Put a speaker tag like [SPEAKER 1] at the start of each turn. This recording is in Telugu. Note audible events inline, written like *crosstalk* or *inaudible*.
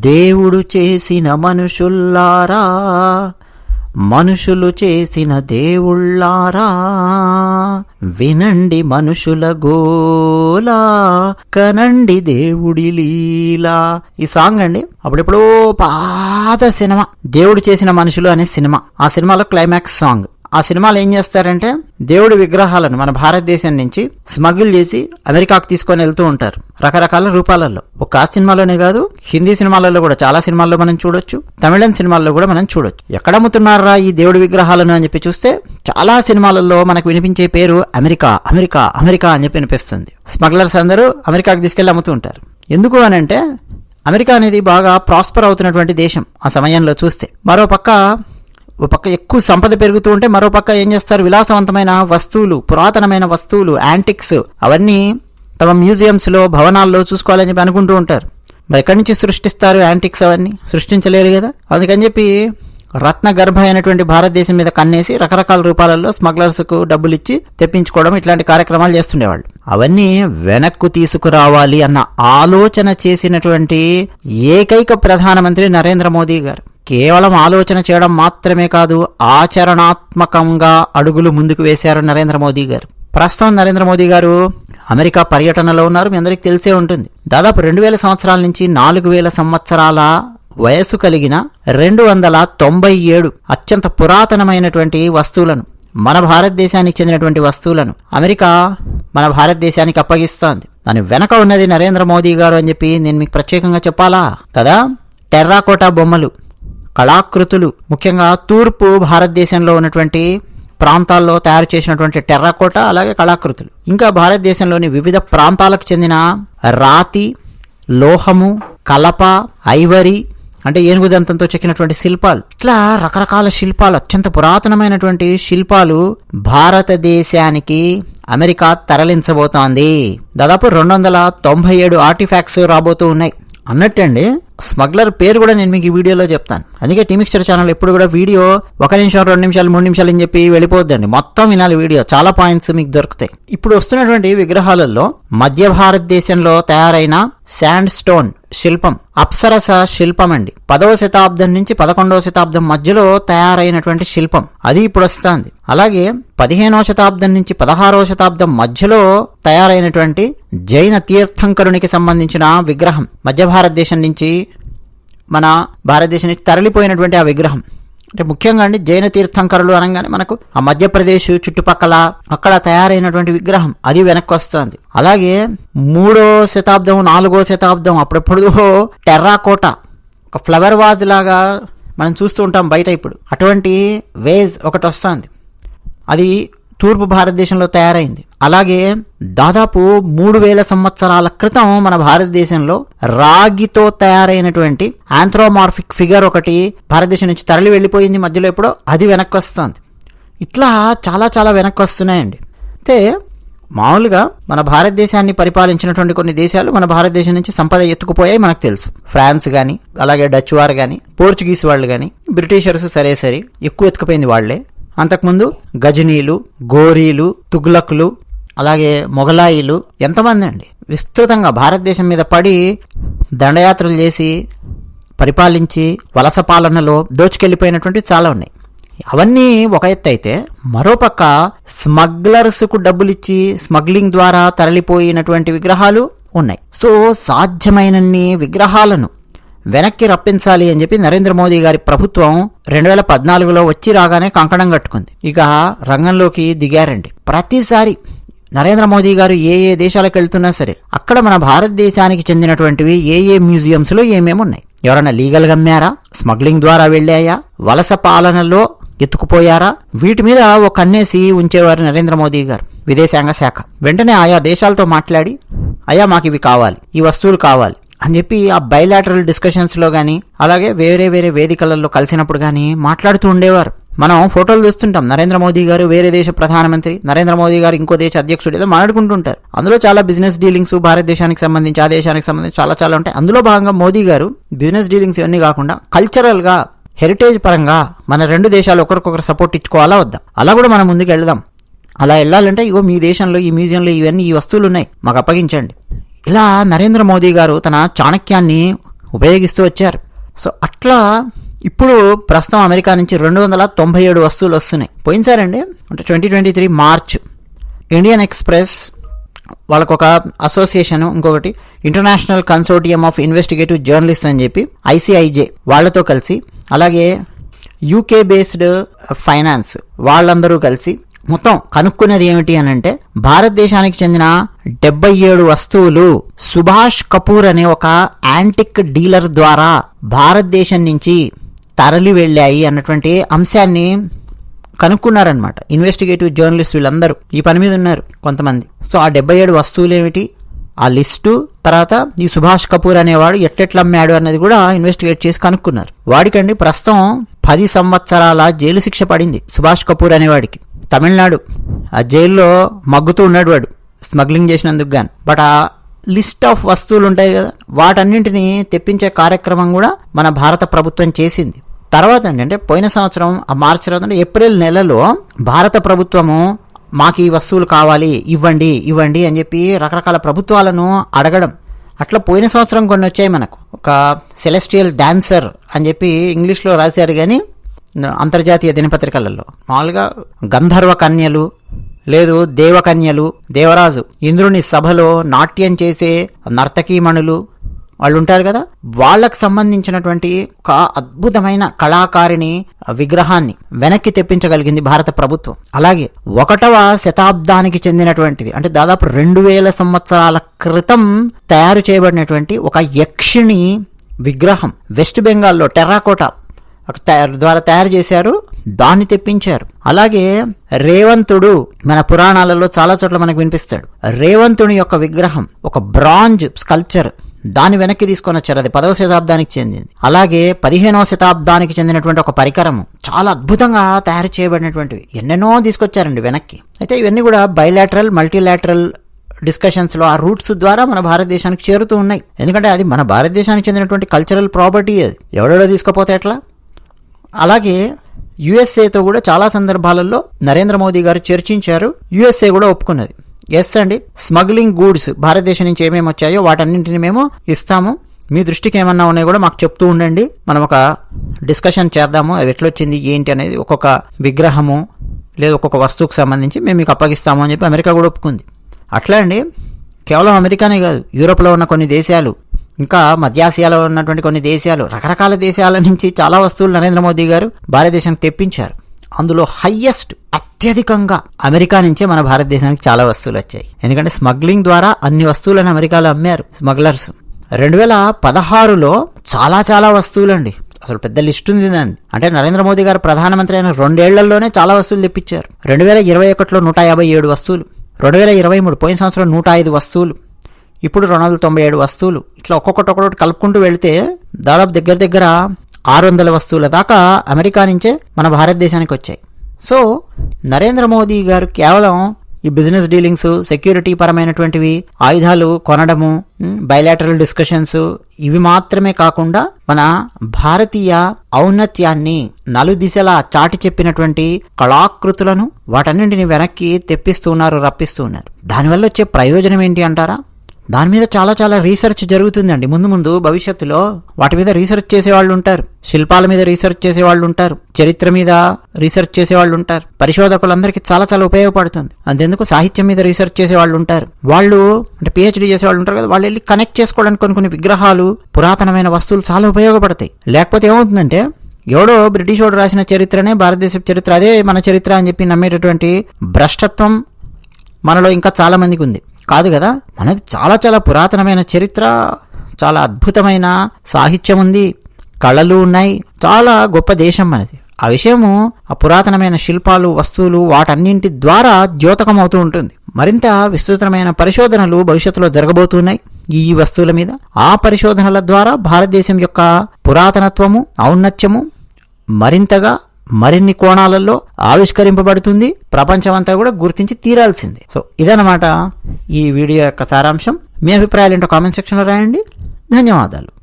[SPEAKER 1] దేవుడు చేసిన మనుషుల్లారా మనుషులు చేసిన దేవుళ్ళారా. వినండి మనుషుల గోలా కనండి దేవుడి లీలా. ఈ సాంగ్ అండి అప్పుడెప్పుడో పాత సినిమా దేవుడు చేసిన మనుషులు అనే సినిమా. ఆ సినిమాలో క్లైమాక్స్ సాంగ్. ఆ సినిమాలు ఏం చేస్తారంటే దేవుడి విగ్రహాలను మన భారతదేశం నుంచి స్మగిల్ చేసి అమెరికాకు తీసుకొని వెళ్తూ ఉంటారు. రకరకాల రూపాలలో. ఒక సినిమాలోనే కాదు హిందీ సినిమాలలో కూడా చాలా సినిమాల్లో మనం చూడొచ్చు తమిళం సినిమాల్లో కూడా మనం చూడొచ్చు. ఎక్కడ అమ్ముతున్నారా ఈ దేవుడి విగ్రహాలను అని చెప్పి చూస్తే చాలా సినిమాలలో మనకు వినిపించే పేరు అమెరికా అమెరికా అమెరికా అని చెప్పి వినిపిస్తుంది. స్మగ్లర్స్ అందరూ అమెరికాకు తీసుకెళ్ళి అమ్ముతూ ఉంటారు. ఎందుకు అని అంటే అమెరికా అనేది బాగా ప్రాస్పర్ అవుతున్నటువంటి దేశం ఆ సమయంలో చూస్తే. మరో పక్క ఓ పక్క ఎక్కువ సంపద పెరుగుతూ ఉంటే మరో పక్క ఏం చేస్తారు? విలాసవంతమైన వస్తువులు పురాతనమైన వస్తువులు యాంటిక్స్ అవన్నీ తమ మ్యూజియంస్లో భవనాల్లో చూసుకోవాలని చెప్పి అనుకుంటూ ఉంటారు. మరి ఎక్కడి నుంచి సృష్టిస్తారు యాంటిక్స్ అవన్నీ? సృష్టించలేరు కదా? అందుకని చెప్పి రత్న గర్భ అయినటువంటి భారతదేశం మీద కన్నేసి రకరకాల రూపాలలో స్మగ్లర్స్కు డబ్బులు ఇచ్చి తెప్పించుకోవడం ఇట్లాంటి కార్యక్రమాలు చేస్తుండేవాళ్ళు. అవన్నీ వెనక్కు తీసుకురావాలి అన్న ఆలోచన చేసినటువంటి ఏకైక ప్రధానమంత్రి నరేంద్ర మోదీ గారు. కేవలం ఆలోచన చేయడం మాత్రమే కాదు ఆచరణాత్మకంగా అడుగులు ముందుకు వేశారు నరేంద్ర మోదీ గారు. ప్రస్తుతం నరేంద్ర మోదీ గారు అమెరికా పర్యటనలో ఉన్నారు మీ అందరికీ తెలిసే ఉంటుంది. దాదాపు రెండు వేల సంవత్సరాల నుంచి నాలుగు వేల సంవత్సరాల వయస్సు కలిగిన రెండు వందల తొంభై ఏడు అత్యంత పురాతనమైనటువంటి వస్తువులను మన భారతదేశానికి చెందినటువంటి వస్తువులను అమెరికా మన భారతదేశానికి అప్పగిస్తోంది. దాని వెనక ఉన్నది నరేంద్ర మోదీ గారు అని చెప్పి నేను మీకు ప్రత్యేకంగా చెప్పాలా? కదా? టెర్రాకోటా బొమ్మలు. కళాకృతులు ముఖ్యంగా తూర్పు భారతదేశంలో ఉన్నటువంటి ప్రాంతాల్లో తయారు చేసినటువంటి టెర్రకోట అలాగే కళాకృతులు. ఇంకా భారతదేశంలోని వివిధ ప్రాంతాలకు చెందిన రాతి లోహము కలప ఐవరీ అంటే ఏనుగు దంతంతో చెక్కినటువంటి శిల్పాలు. ఇట్లా రకరకాల శిల్పాలు అత్యంత పురాతనమైనటువంటి శిల్పాలు భారతదేశానికి అమెరికా తరలించబోతోంది. దాదాపు రెండు వందల తొంభై ఏడు ఆర్టిఫాక్ట్స్ రాబోతూ ఉన్నాయి. అన్నట్టండి స్మగ్లర్ పేరు కూడా నేను మీకు ఈ వీడియోలో చెప్తాను. అందుకే టీమిక్స్చర్ ఛానల్ ఎప్పుడు కూడా వీడియో ఒక నిమిషం రెండు నిమిషాలు మూడు నిమిషాలు అని చెప్పి వెళ్ళిపోద్దండి. మొత్తం వినాలి వీడియో. చాలా పాయింట్స్ మీకు దొరుకుతాయి. ఇప్పుడు వస్తున్నటువంటి విగ్రహాలలో మధ్య భారతదేశంలో తయారైన శాండ్ స్టోన్ శిల్పం అప్సరస శిల్పం అండి పదవ శతాబ్దం నుంచి పదకొండవ శతాబ్దం మధ్యలో తయారైనటువంటి శిల్పం. అది ఇప్పుడు వస్తుంది. అలాగే పదిహేనవ శతాబ్దం నుంచి పదహారవ శతాబ్దం మధ్యలో తయారైనటువంటి జైన తీర్థంకరునికి సంబంధించిన విగ్రహం. మధ్య భారతదేశం నుంచి మన భారతదేశానికి తరలిపోయినటువంటి ఆ విగ్రహం. అంటే ముఖ్యంగా అండి జైన తీర్థంకరులు అనగానే మనకు ఆ మధ్యప్రదేశ్ చుట్టుపక్కల అక్కడ తయారైనటువంటి విగ్రహం అది వెనక్కి వస్తుంది అలాగే మూడో శతాబ్దం నాలుగో శతాబ్దం అప్పుడప్పుడు *laughs* టెర్రాకోట ఒక ఫ్లవర్ వాజ్ లాగా మనం చూస్తూ ఉంటాం బయట ఇప్పుడు. అటువంటి వేజ్ ఒకటి వస్తుంది. అది తూర్పు భారతదేశంలో తయారైంది. అలాగే దాదాపు మూడు వేల సంవత్సరాల క్రితం మన భారతదేశంలో రాగితో తయారైనటువంటి ఆంథ్రోమార్ఫిక్ ఫిగర్ ఒకటి భారతదేశం నుంచి తరలి వెళ్ళిపోయింది మధ్యలో ఎప్పుడో అది వెనక్కి వస్తుంది. ఇట్లా చాలా చాలా వెనక్కి వస్తున్నాయండి. అయితే మామూలుగా మన భారతదేశాన్ని పరిపాలించినటువంటి కొన్ని దేశాలు మన భారతదేశం నుంచి సంపద ఎత్తుకుపోయాయి మనకు తెలుసు. ఫ్రాన్స్ కానీ అలాగే డచ్ వారు కానీ పోర్చుగీస్ వాళ్ళు కానీ బ్రిటిషర్స్ సరే సరే ఎక్కువ ఎత్తుకుపోయింది వాళ్ళే అంతకుముందు గజనీలు గోరీలు తుగ్లక్లు అలాగే మొఘలాయిలు ఎంతమంది అండి? విస్తృతంగా భారతదేశం మీద పడి దండయాత్రలు చేసి పరిపాలించి వలస పాలనలో దోచుకెళ్ళిపోయినటువంటి చాలా ఉన్నాయి. అవన్నీ ఒక ఎత్తు అయితే మరోపక్క స్మగ్లర్స్కు డబ్బులిచ్చి స్మగ్లింగ్ ద్వారా తరలిపోయినటువంటి విగ్రహాలు ఉన్నాయి. సో సాధ్యమైనన్ని విగ్రహాలను వెనక్కి రప్పించాలి అని చెప్పి నరేంద్ర మోదీ గారి ప్రభుత్వం రెండు వేల పద్నాలుగులో వచ్చి రాగానే కంకణం కట్టుకుంది. ఇక రంగంలోకి దిగారండి. ప్రతిసారి నరేంద్ర మోదీ గారు ఏ ఏ దేశాలకు వెళ్తున్నా సరే అక్కడ మన భారతదేశానికి చెందినటువంటివి ఏ ఏ మ్యూజియంస్లో ఏమేమి ఉన్నాయి? ఎవరైనా లీగల్గా అమ్మారా స్మగ్లింగ్ ద్వారా వెళ్ళాయా? వలస పాలనలో ఎత్తుకుపోయారా? వీటి మీద ఒక కన్నేసి ఉంచేవారు నరేంద్ర మోదీ గారు విదేశాంగ శాఖ. వెంటనే ఆయా దేశాలతో మాట్లాడి అయ్యా మాకు ఇవి కావాలి. ఈ వస్తువులు కావాలి. అని చెప్పి ఆ బయలాటరల్ డిస్కషన్స్లో కానీ అలాగే వేరే వేరే వేదికలలో కలిసినప్పుడు కానీ మాట్లాడుతూ ఉండేవారు. మనం ఫోటోలు చూస్తుంటాం నరేంద్ర మోదీ గారు వేరే దేశ ప్రధానమంత్రి నరేంద్ర మోదీ గారు ఇంకో దేశ అధ్యక్షుడు ఏదో మాట్లాడుకుంటుంటారు. అందులో చాలా బిజినెస్ డీలింగ్స్ భారతదేశానికి సంబంధించి ఆ దేశానికి సంబంధించి చాలా చాలా ఉంటాయి. అందులో భాగంగా మోదీ గారు బిజినెస్ డీలింగ్స్ ఇవన్నీ కాకుండా కల్చరల్గా హెరిటేజ్ పరంగా మన రెండు దేశాలు ఒకరికొకరు సపోర్ట్ ఇచ్చుకోవాలా వద్దా? అలా కూడా మనం ముందుకు వెళ్దాం అలా వెళ్ళాలంటే ఇగో మీ దేశంలో ఈ మ్యూజియంలో ఇవన్నీ ఈ వస్తువులు ఉన్నాయి. మాకు అప్పగించండి. ఇలా నరేంద్ర మోదీ గారు తన చాణక్యాన్ని ఉపయోగిస్తూ వచ్చారు. సో అట్లా ఇప్పుడు ప్రస్తుతం అమెరికా నుంచి రెండు వందల తొంభై ఏడు వస్తువులు వస్తున్నాయి. పోయినసారండి అంటే twenty twenty three March Indian Express వాళ్ళకు ఒక అసోసియేషన్ ఇంకొకటి international consortium of investigative journalist అని చెప్పి ఐసిఐజే వాళ్ళతో కలిసి అలాగే యూకే బేస్డ్ ఫైనాన్స్ వాళ్ళందరూ కలిసి మొత్తం కనుక్కున్నది ఏమిటి అని అంటే భారతదేశానికి చెందిన డెబ్బై ఏడు వస్తువులు సుభాష్ కపూర్ అనే ఒక యాంటిక్ డీలర్ ద్వారా భారతదేశం నుంచి తరలి వెళ్ళాయి అన్నటువంటి అంశాన్ని కనుక్కున్నారనమాట ఇన్వెస్టిగేటివ్ జర్నలిస్ట్ వీళ్ళందరూ ఈ పని మీద ఉన్నారు కొంతమంది. సో ఆ డెబ్బై ఏడు వస్తువులు ఏమిటి? ఆ లిస్టు తర్వాత ఈ సుభాష్ కపూర్ అనేవాడు ఎట్లెట్లా అమ్మాడు అన్నది కూడా ఇన్వెస్టిగేట్ చేసి కనుక్కున్నారు. వాడికండి ప్రస్తుతం పది సంవత్సరాల జైలు శిక్ష పడింది సుభాష్ కపూర్ అనేవాడికి. తమిళనాడు. ఆ జైల్లో మగ్గుతూ ఉన్నాడు వాడు స్మగ్లింగ్ చేసినందుకు గాను. బట్ ఆ లిస్ట్ ఆఫ్ వస్తువులు ఉంటాయి కదా వాటన్నింటినీ తెప్పించే కార్యక్రమం కూడా మన భారత ప్రభుత్వం చేసింది. తర్వాత అండి అంటే పోయిన సంవత్సరం ఆ మార్చి తర్వాత అంటే ఏప్రిల్ నెలలో భారత ప్రభుత్వము మాకు ఈ వస్తువులు కావాలి ఇవ్వండి ఇవ్వండి అని చెప్పి రకరకాల ప్రభుత్వాలను అడగడం. అట్లా పోయిన సంవత్సరం కొన్ని వచ్చాయి మనకు. ఒక సెలెస్టియల్ డాన్సర్ అని చెప్పి ఇంగ్లీష్లో రాశారు కానీ అంతర్జాతీయ దినపత్రికలలో. మామూలుగా గంధర్వ కన్యలు లేదు దేవకన్యలు దేవరాజు ఇంద్రుని సభలో నాట్యం చేసే నర్తకీమణులు వాళ్ళు ఉంటారు కదా? వాళ్ళకు సంబంధించినటువంటి ఒక అద్భుతమైన కళాకారిణి విగ్రహాన్ని వెనక్కి తెప్పించగలిగింది భారత ప్రభుత్వం. అలాగే ఒకటవ శతాబ్దానికి చెందినటువంటిది. అంటే దాదాపు రెండు వేల సంవత్సరాల క్రితం తయారు చేయబడినటువంటి ఒక యక్షిణి విగ్రహం. వెస్ట్ బెంగాల్లో టెర్రాకోటా అక్కడ తయారు ద్వారా తయారు చేశారు దాన్ని తెప్పించారు. అలాగే రేవంతుడు మన పురాణాలలో చాలా చోట్ల మనకు వినిపిస్తాడు. రేవంతుని యొక్క విగ్రహం ఒక బ్రాంజ్ స్కల్ప్చర్ దాన్ని వెనక్కి తీసుకొని వచ్చారు. అది పదవ శతాబ్దానికి చెందింది. అలాగే పదిహేనవ శతాబ్దానికి చెందినటువంటి ఒక పరికరం చాలా అద్భుతంగా తయారు చేయబడినటువంటివి. ఎన్నెన్నో తీసుకొచ్చారండి వెనక్కి. అయితే ఇవన్నీ కూడా బైలాటరల్ మల్టీలాటరల్ డిస్కషన్స్లో ఆ రూట్స్ ద్వారా మన భారతదేశానికి చేరుతూ ఉన్నాయి. ఎందుకంటే అది మన భారతదేశానికి చెందినటువంటి కల్చరల్ ప్రాపర్టీ అది. ఎవడెవడో తీసుకుపోతే ఎట్లా? అలాగే యుఎస్ఏతో కూడా చాలా సందర్భాలలో నరేంద్ర మోదీ గారు చర్చించారు. యుఎస్ఏ కూడా ఒప్పుకున్నది. ఎస్ అండి స్మగ్లింగ్ గూడ్స్ భారతదేశం నుంచి ఏమేమి వచ్చాయో వాటన్నింటిని మేము ఇస్తాము. మీ దృష్టికి ఏమన్నా ఉన్నాయి కూడా మాకు చెప్తూ ఉండండి. మనం ఒక డిస్కషన్ చేద్దాము. అవి ఎట్లొచ్చింది ఏంటి అనేది ఒక్కొక్క విగ్రహము లేదా ఒక్కొక్క వస్తువుకు సంబంధించి మేము మీకు అప్పగిస్తాము అని చెప్పి అమెరికా కూడా ఒప్పుకుంది. అట్లా అండి కేవలం అమెరికానే కాదు యూరోప్లో ఉన్న కొన్ని దేశాలు ఇంకా మధ్యాసియాలో ఉన్నటువంటి కొన్ని దేశాలు రకరకాల దేశాల నుంచి చాలా వస్తువులు నరేంద్ర మోదీ గారు భారతదేశానికి తెప్పించారు. అందులో హయ్యెస్ట్ అత్యధికంగా అమెరికా నుంచే మన భారతదేశానికి చాలా వస్తువులు వచ్చాయి. ఎందుకంటే స్మగ్లింగ్ ద్వారా అన్ని వస్తువులను అమెరికాలో అమ్మారు స్మగ్లర్స్. రెండు వేల పదహారులో చాలా చాలా వస్తువులండి. అసలు పెద్ద లిస్ట్ ఉంది దాన్ని. అంటే నరేంద్ర మోదీ గారు ప్రధానమంత్రి అయిన రెండేళ్ళలోనే చాలా వస్తువులు తెప్పించారు. రెండు వేల ఇరవై ఒకటిలో నూట యాభై ఏడు వస్తువులు. రెండు వేల ఇరవై మూడు పోయిన సంవత్సరం నూట ఐదు వస్తువులు. ఇప్పుడు రెండు వందల తొంభై ఏడు వస్తువులు. ఇట్లా ఒక్కొక్కటి ఒక్కొక్కటి కలుపుకుంటూ వెళితే దాదాపు దగ్గర దగ్గర ఆరు వందల వస్తువుల దాకా అమెరికా నుంచే మన భారతదేశానికి వచ్చాయి. సో నరేంద్ర మోదీ గారు కేవలం ఈ బిజినెస్ డీలింగ్స్ సెక్యూరిటీ పరమైనటువంటివి ఆయుధాలు కొనడము బయలాటరల్ డిస్కషన్స్ ఇవి మాత్రమే కాకుండా మన భారతీయ ఔన్నత్యాన్ని నలుదిశలా చాటి చెప్పినటువంటి కళాకృతులను వాటన్నింటిని వెనక్కి తెప్పిస్తున్నారు రప్పిస్తున్నారు దానివల్ల వచ్చే ప్రయోజనం ఏంటి అంటారా? దాని మీద చాలా చాలా రీసెర్చ్ జరుగుతుందండి. ముందు ముందు భవిష్యత్తులో వాటి మీద రీసెర్చ్ చేసేవాళ్ళు ఉంటారు. శిల్పాల మీద రీసెర్చ్ చేసేవాళ్ళు ఉంటారు. చరిత్ర మీద రీసెర్చ్ చేసేవాళ్ళు ఉంటారు. పరిశోధకులందరికీ చాలా చాలా ఉపయోగపడుతుంది. అంతెందుకు సాహిత్యం మీద రీసెర్చ్ చేసేవాళ్ళు ఉంటారు. వాళ్ళు అంటే పిహెచ్డీ చేసేవాళ్ళు ఉంటారు కదా వాళ్ళు వెళ్ళి కనెక్ట్ చేసుకోవడానికి కొన్ని కొన్ని విగ్రహాలు పురాతనమైన వస్తువులు చాలా ఉపయోగపడతాయి. లేకపోతే ఏమవుతుందంటే ఎవడో బ్రిటిష్ వాడు రాసిన చరిత్రనే భారతదేశ చరిత్ర అదే మన చరిత్ర అని చెప్పి నమ్మేటటువంటి భ్రష్టత్వం మనలో ఇంకా చాలా మందికి ఉంది. కాదు కదా? మనది చాలా చాలా పురాతనమైన చరిత్ర చాలా అద్భుతమైన సాహిత్యం ఉంది కళలు ఉన్నాయి. చాలా గొప్ప దేశం మనది. ఆ విషయము ఆ పురాతనమైన శిల్పాలు వస్తువులు వాటన్నింటి ద్వారా ద్యోతకం అవుతూ ఉంటుంది. మరింత విస్తృతమైన పరిశోధనలు భవిష్యత్తులో జరగబోతున్నాయి ఈ వస్తువుల మీద. ఆ పరిశోధనల ద్వారా భారతదేశం యొక్క పురాతనత్వము ఔన్నత్యము మరింతగా మరిన్ని కోణాలలో ఆవిష్కరింపబడుతుంది. ప్రపంచమంతా కూడా గుర్తించి తీరాల్సిందే. సో ఇదనమాట ఈ వీడియో యొక్క సారాంశం. మీ అభిప్రాయాలు ఏంటో కామెంట్ సెక్షన్లో రాయండి. ధన్యవాదాలు.